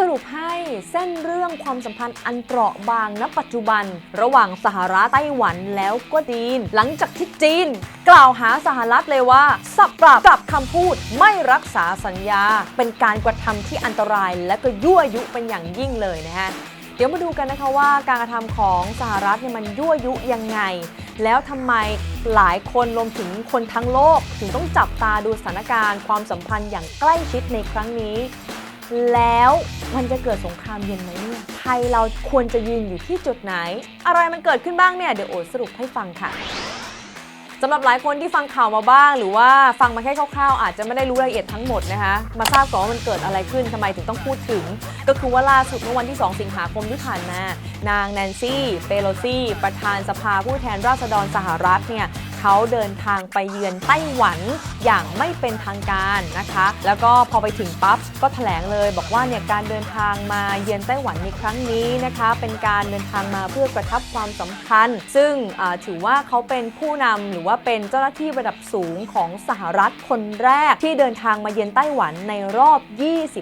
สรุปให้เส้นเรื่องความสัมพันธ์อันเปราะบางณปัจจุบัน ระหว่างสหรัฐไต้หวันแล้วก็จีน หลังจากที่จีน กล่าวหาสหรัฐเลยว่า สับปรับกับคำพูดไม่รักษาสัญญา เป็นการกระทำที่อันตรายและก็ยั่วยุเป็นอย่างยิ่งเลยนะฮะเดี๋ยวมาดูกันนะคะว่าการกระทำของสหรัฐเนี่ยมันยั่วยุยังไง แล้วทำไมหลายคนรวมถึงคนทั้งโลก ถึงต้องจับตาดูสถานการณ์ความสัมพันธ์อย่างใกล้ชิดในครั้งนี้ แล้วมันจะเกิดสงครามเย็นไหมเนี่ยไทยเราควรจะยืนอยู่ที่จุดไหน อะไรมันเกิดขึ้นบ้างเนี่ย เดี๋ยวโอสรุปให้ฟังค่ะสำหรับหลายคนที่ฟังข่าวมาบ้าง หรือว่าฟังมาแค่คร่าวๆ อาจจะไม่ได้รู้รายละเอียดทั้งหมดนะคะ มาทราบก่อนว่ามันเกิดอะไรขึ้นทำไมถึงต้องพูดถึง ก็คือว่าล่าสุดเมื่อวันที่ 2 สิงหาคมที่ผ่านมา นางแนนซี่ เปโลซี่ ประธานสภาผู้แทนราษฎรสหรัฐเนี่ย เขาเดินทางไปเยือนไต้หวันอย่างไม่เป็นทางการนะคะ แล้วก็พอไปถึงปั๊บก็แถลงเลย บอกว่าเนี่ยการเดินทางมาเยือนไต้หวันในครั้งนี้นะคะ เป็นการเดินทางมาเพื่อกระทับความสัมพันธ์ ซึ่งถือว่าเขาเป็นผู้นำหรือว่าเป็นเจ้าหน้าที่ระดับสูงของสหรัฐคนแรกที่เดินทางมาเยือนไต้หวันในรอบ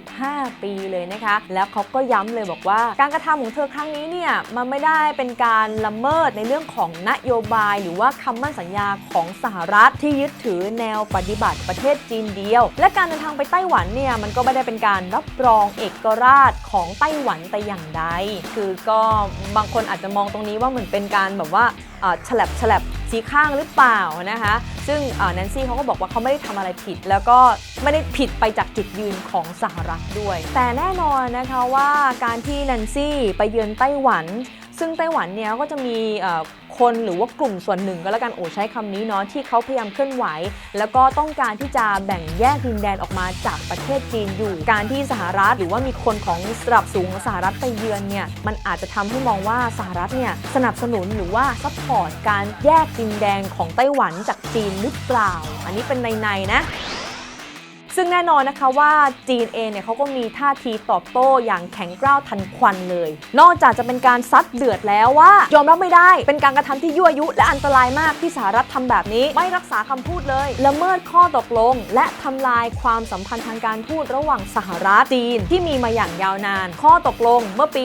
25 ปีเลยนะคะ แล้วเขาก็ย้ำเลยบอกว่า การกระทำของเธอครั้งนี้เนี่ยมันไม่ได้เป็นการละเมิดในเรื่องของนโยบายหรือว่าคำมั่นสัญญาของสหรัฐที่ยึดถือแนวปฏิบัติประเทศจีนเดียว และการเดินทางไปไต้หวันเนี่ยมันก็ไม่ได้เป็นการรับรองเอกราชของไต้หวันแต่อย่างใด คือก็บางคนอาจจะมองตรงนี้ว่าเหมือนเป็นการแบบว่าฉลับฉลับสีข้างหรือเปล่านะคะ ซึ่งแนนซี่เขาก็บอกว่าเขาไม่ได้ทำอะไรผิด แล้วก็ไม่ได้ผิดไปจากจุดยืนของสหรัฐด้วย แต่แน่นอนนะคะว่าการที่แนนซี่ไปเยือนไต้หวัน ซึ่งไต้หวันเนี่ยก็จะมี คนหรือว่ากลุ่มส่วนหนึ่งก็แล้วกันโอ้ใช้คำนี้เนาะที่เขาพยายามเคลื่อนไหว แล้วก็ต้องการที่จะแบ่งแยกดินแดนออกมาจากประเทศจีนอยู่ การที่สหรัฐหรือว่ามีคนของระดับสูงสหรัฐไปเยือนเนี่ยมันอาจจะทำให้มองว่าสหรัฐเนี่ยสนับสนุนหรือว่าซัพพอร์ตการแยกดินแดนของไต้หวันจากจีนหรือเปล่า อันนี้เป็นในๆนะ ซึ่งแน่นอนนะคะว่าจีนเองเนี่ยเขาก็มีท่าทีตอบโต้อย่างแข็งกร้าวทันควันเลย นอกจากจะเป็นการซัดเดือดแล้วว่า ยอมรับไม่ได้ เป็นการกระทำที่ยั่วยุและอันตรายมากที่สหรัฐทำแบบนี้ ไม่รักษาคำพูดเลยละเมิดข้อตกลง และทำลายความสัมพันธ์ทางการทูตระหว่างสหรัฐจีนที่มีมาอย่างยาวนาน ข้อตกลงเมื่อปี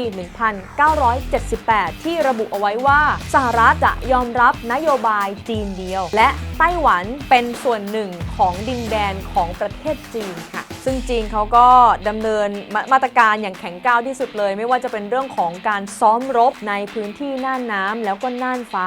1978 ที่ระบุเอาไว้ว่า สหรัฐจะยอมรับนโยบายจีนเดียว และไต้หวันเป็นส่วนหนึ่งของดินแดนของประเทศจีนค่ะ ซึ่งจีนเขาก็ดำเนินมามาตรการอย่างแข็งก้าวที่สุดเลย ไม่ว่าจะเป็นเรื่องของการซ้อมรบในพื้นที่น่านน้ำแล้วก็น่านฟ้า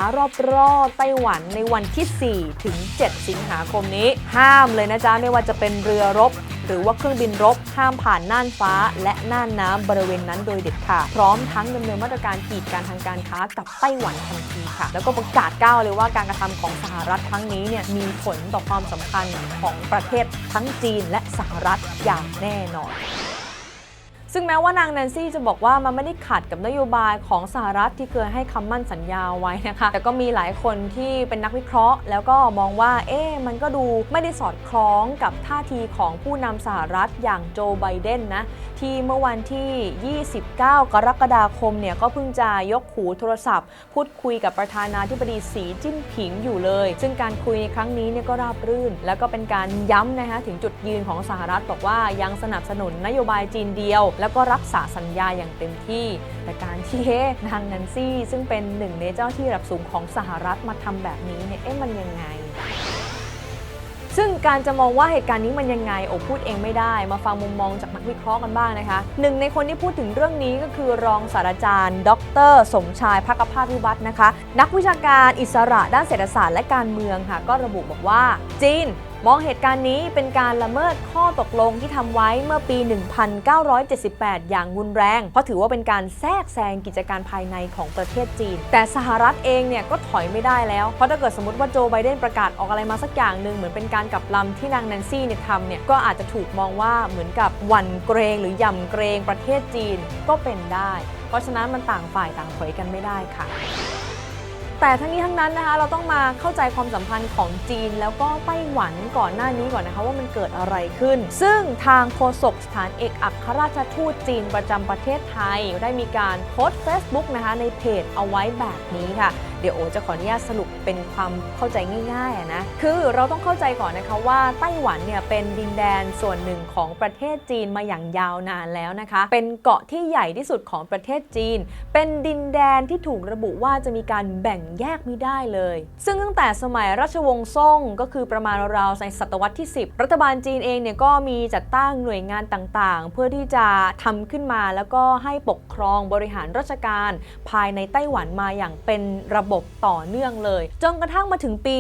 รอบๆไต้หวันในวันที่ 4 ถึง 7 สิงหาคมนี้ ห้ามเลยนะจ๊ะ ไม่ว่าจะเป็นเรือรบ หรือว่าเครื่องบินรบห้ามผ่านน่านฟ้า และน่านน้ำบริเวณนั้นโดยเด็ดขาดพร้อมทั้งดำเนินมาตรการกีดการทางการค้ากับไต้หวันทันทีค่ะ แล้วก็ประกาศก้าวเลยว่าการกระทำของสหรัฐครั้งนี้เนี่ยมีผลต่อความสำคัญของประเทศทั้งจีนและสหรัฐอย่างแน่นอน ซึ่งแม้ว่านางแนนซี่จะบอกว่ามันไม่ได้ขัดกับนโยบายของสหรัฐที่เคยให้คำมั่นสัญญาไว้นะคะ แต่ก็มีหลายคนที่เป็นนักวิเคราะห์ แล้วก็มองว่า เอ๊ะมันก็ดูไม่ได้สอดคล้องกับท่าทีของผู้นำสหรัฐอย่างโจไบเดนนะ ที่เมื่อวันที่ 29 กรกฎาคมเนี่ยก็เพิ่งจะยกหูโทรศัพท์ พูดคุยกับประธานาธิบดีสีจิ้นผิงอยู่เลย ซึ่งการคุยในครั้งนี้เนี่ยก็ราบรื่น แล้วก็เป็นการย้ำนะคะถึงจุดยืนของสหรัฐบอกว่ายังสนับสนุนนโยบายจีนเดียวแล้วก็รักษาสัญญาอย่างเต็มที่ แต่การที่นางแนนซี่ ซึ่งเป็นหนึ่งในเจ้าที่ระดับสูงของสหรัฐมาทำแบบนี้เนี่ยเอ๊ะมันยังไง ซึ่งการจะมองว่าเหตุการณ์นี้มันยังไงโอพูดเองไม่ได้ มาฟังมุมมองจากนักวิเคราะห์กันบ้างนะคะหนึ่งในคนที่พูดถึงเรื่องนี้ก็คือรองศาสตราจารย์ ดร สมชายพักภาพวิวัฒนะคะ นักวิชาการอิสระด้านเศรษฐศาสตร์และการเมืองค่ะ ก็ระบุบอกว่าจีน มองเหตุการณ์นี้เป็นการละเมิดข้อตกลงที่ทำไว้เมื่อปี 1978 อย่างรุนแรง เพราะถือว่าเป็นการแทรกแซงกิจการภายในของประเทศจีน แต่สหรัฐเองเนี่ยก็ถอยไม่ได้แล้ว เพราะถ้าเกิดสมมติว่าโจไบเดนประกาศออกอะไรมาสักอย่างหนึ่งเหมือนเป็นการกลับลำที่นางแนนซี่เนี่ยทำเนี่ยก็อาจจะถูกมองว่าเหมือนกับหวั่นเกรงหรือยำเกรงประเทศจีนก็เป็นได้ เพราะฉะนั้นมันต่างฝ่ายต่างถอยกันไม่ได้ค่ะ แต่ทั้งนี้ทั้งนั้นนะคะเราต้องมาเข้าใจความสัมพันธ์ของจีน แล้วก็ไต้หวันก่อนหน้านี้ก่อนนะคะว่ามันเกิดอะไรขึ้น ซึ่งทางโฆษกสถานเอกอัครราชทูตจีนประจำประเทศไทย ได้มีการโพสต์ Facebook นะคะในเพจเอาไว้แบบนี้ค่ะ เดี๋ยวโอจะขออนุญาตสรุปเป็นความเข้าใจง่ายๆนะ คือเราต้องเข้าใจก่อนนะคะว่าไต้หวันเนี่ยเป็นดินแดนส่วนหนึ่งของประเทศจีนมาอย่างยาวนานแล้วนะคะ เป็นเกาะที่ใหญ่ที่สุดของประเทศจีน เป็นดินแดนที่ถูกระบุว่าจะมีการแบ่งแยกไม่ได้เลย ซึ่งตั้งแต่สมัยราชวงศ์ซ่งก็คือประมาณราวๆในศตวรรษที่ 10 รัฐบาลจีนเองเนี่ยก็มีจัดตั้งหน่วยงานต่างๆ เพื่อที่จะทำขึ้นมาแล้วก็ให้ปกครองบริหารราชการ ภายในไต้หวันมาอย่างเป็นระบบต่อเนื่องเลย จนกระทั่งมาถึงปี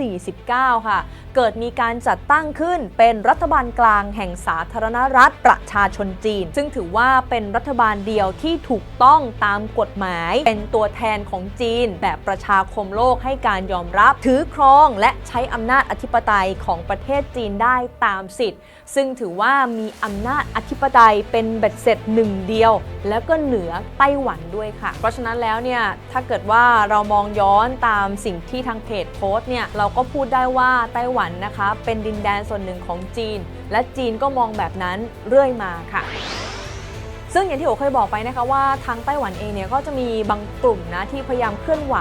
1949 ค่ะ เกิดมีการจัดตั้งขึ้นเป็นรัฐบาลกลางแห่งสาธารณรัฐประชาชนจีน ซึ่งถือว่าเป็นรัฐบาลเดียวที่ถูกต้องตามกฎหมาย เป็นตัวแทนของจีน แบบประชาคมโลกให้การยอมรับ ถือครองและใช้อำนาจอธิปไตยของประเทศจีนได้ตามสิทธิ์ ซึ่งถือว่ามีอำนาจอธิปไตยเป็นเบ็ดเสร็จหนึ่งเดียว แล้วก็เหนือไต้หวันด้วยค่ะ เพราะฉะนั้นแล้วเนี่ยถ้าเกิดว่าเรามองย้อนตามสิ่งที่ทางเพจโพสต์เนี่ยเราก็พูดได้ว่าไต้หวันนะคะ เป็นดินแดนส่วนหนึ่งของจีน และจีนก็มองแบบนั้นเรื่อยมาค่ะซึ่งอย่างที่โอเคยบอกไปนะคะว่าทางไต้หวันเองเนี่ยก็จะมีบางกลุ่มนะที่พยายามเคลื่อนไหว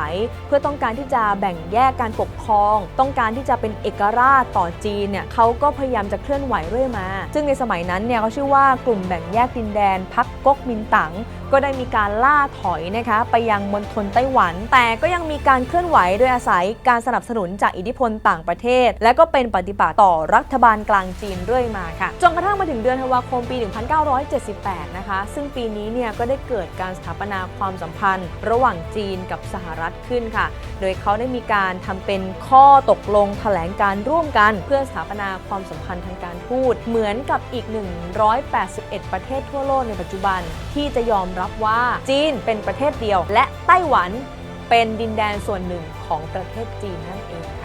เพื่อต้องการที่จะแบ่งแยกการปกครอง ต้องการที่จะเป็นเอกราชต่อจีนเนี่ยเขาก็พยายามจะเคลื่อนไหวเรื่อยมา ซึ่งในสมัยนั้นเนี่ยเขาชื่อว่ากลุ่มแบ่งแยกดินแดนพักก๊กมินตั๋งก็ได้มีการล่าถอยนะคะไปยังมณฑลไต้หวัน แต่ก็ยังมีการเคลื่อนไหวโดยอาศัยการสนับสนุนจากอิทธิพลต่างประเทศ และก็เป็นปฏิบัติต่อรัฐบาลกลางจีนเรื่อยมาค่ะจนกระทั่งมาถึงเดือนธันวาคมปี 1978 นะคะ ซึ่งปีนี้เนี่ยก็ได้เกิดการสถาปนาความสัมพันธ์ ระหว่างจีนกับสหรัฐขึ้นค่ะ โดยเขาได้มีการทำเป็นข้อตกลงแถลงการร่วมกัน เพื่อสถาปนาความสัมพันธ์ทางการทูตเหมือนกับอีก 181 ประเทศทั่วโลกในปัจจุบันที่จะยอมรับว่าจีนเป็นประเทศเดียว และไต้หวันเป็นดินแดนส่วนหนึ่งของประเทศจีนนั่นเองค่ะ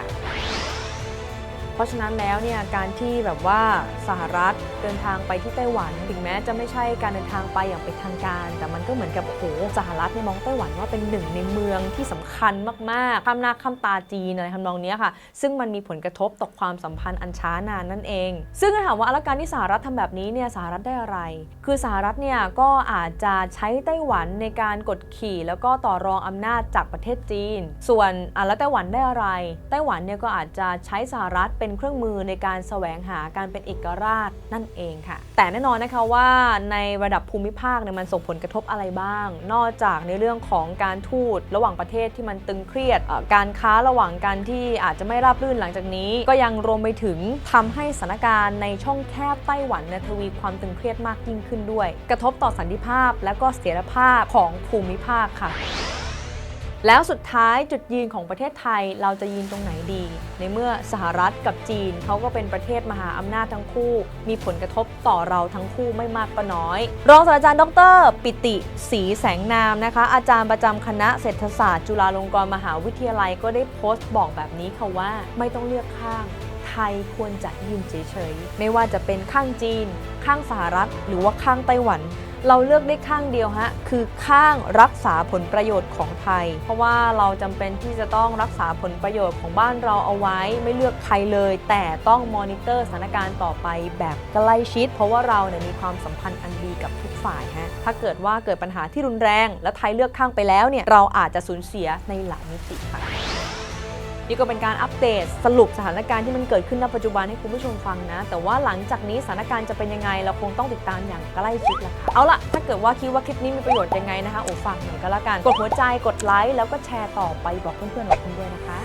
ราะฉะนั้นแล้วเนี่ยการที่แบบว่าสหรัฐเดินทางไปที่ไต้หวันถึงแม้จะไม่ใช่การเดินทางไปอย่างเป็นทางการ แต่มันก็เหมือนกับโอ้โหสหรัฐเนี่ยมองไต้หวันว่าเป็นหนึ่งในเมืองที่สำคัญมากๆข้ามหน้าข้ามตาจีนอะไรทำนองนี้ค่ะ ซึ่งมันมีผลกระทบต่อความสัมพันธ์อันช้านานนั่นเอง ซึ่งถาถามว่าแล้วการที่สหรัฐทำแบบนี้เนี่ยสหรัฐได้อะไร คือสหรัฐเนี่ยก็อาจจะใช้ไต้หวันในการกดขี่ แล้วก็ต่อรองอำนาจจากประเทศจีน ส่วนอะแล้วไต้หวันได้อะไร ไต้หวันเนี่ยก็อาจจะใช้สหรัฐเป็นเครื่องมือในการแสวงหาการเป็นเอกราชนั่นเองค่ะ แต่แน่นอนนะคะว่าในระดับภูมิภาคเนี่ยมันส่งผลกระทบอะไรบ้าง นอกจากในเรื่องของการทูตระหว่างประเทศที่มันตึงเครียด การค้าระหว่างกันที่อาจจะไม่ราบรื่นหลังจากนี้ ก็ยังรวมไปถึงทำให้สถานการณ์ในช่องแคบไต้หวันนทวีความตึงเครียดมากยิ่งขึ้นด้วย กระทบต่อสันติภาพและก็เสถียรภาพของภูมิภาคค่ะ แล้วสุดท้ายจุดยืนของประเทศไทยเราจะยืนตรงไหนดี ในเมื่อสหรัฐกับจีนเขาก็เป็นประเทศมหาอำนาจทั้งคู่ มีผลกระทบต่อเราทั้งคู่ไม่มากก็น้อย รองศาสตราจารย์ดร ปิติศรีแสงนามนะคะ อาจารย์ประจำคณะเศรษฐศาสตร์ จุฬาลงกรณ์มหาวิทยาลัยก็ได้โพสต์บอกแบบนี้ค่ะว่าไม่ต้องเลือกข้างไทยควรจะยืนเฉยๆ ไม่ว่าจะเป็นข้างจีน ข้างสหรัฐ หรือว่าข้างไต้หวัน เราเลือกได้ข้างเดียวฮะ คือข้างรักษาผลประโยชน์ของไทย เพราะว่าเราจำเป็นที่จะต้องรักษาผลประโยชน์ของบ้านเราเอาไว้ ไม่เลือกใครเลย แต่ต้องมอนิเตอร์สถานการณ์ต่อไปแบบใกล้ชิด เพราะว่าเราเนี่ยมีความสัมพันธ์อันดีกับทุกฝ่ายฮะ ถ้าเกิดว่าเกิดปัญหาที่รุนแรง และไทยเลือกข้างไปแล้วเนี่ย เราอาจจะสูญเสียในหลายมิติค่ะ นี่ก็เป็นการอัปเดตสรุปสถานการณ์ที่มันเกิดขึ้นณปัจจุบันให้คุณผู้ชมฟังนะ แต่ว่าหลังจากนี้สถานการณ์จะเป็นยังไง เราคงต้องติดตามอย่างใกล้ชิดแหละค่ะเอาล่ะ ถ้าเกิดว่าคิดว่าคลิปนี้มีประโยชน์ยังไงนะคะโอ้ฝากหน่อยก็แล้วกัน กดหัวใจกดไลค์แล้วก็แชร์ต่อไปบอกเพื่อนๆของคุณด้วยนะคะ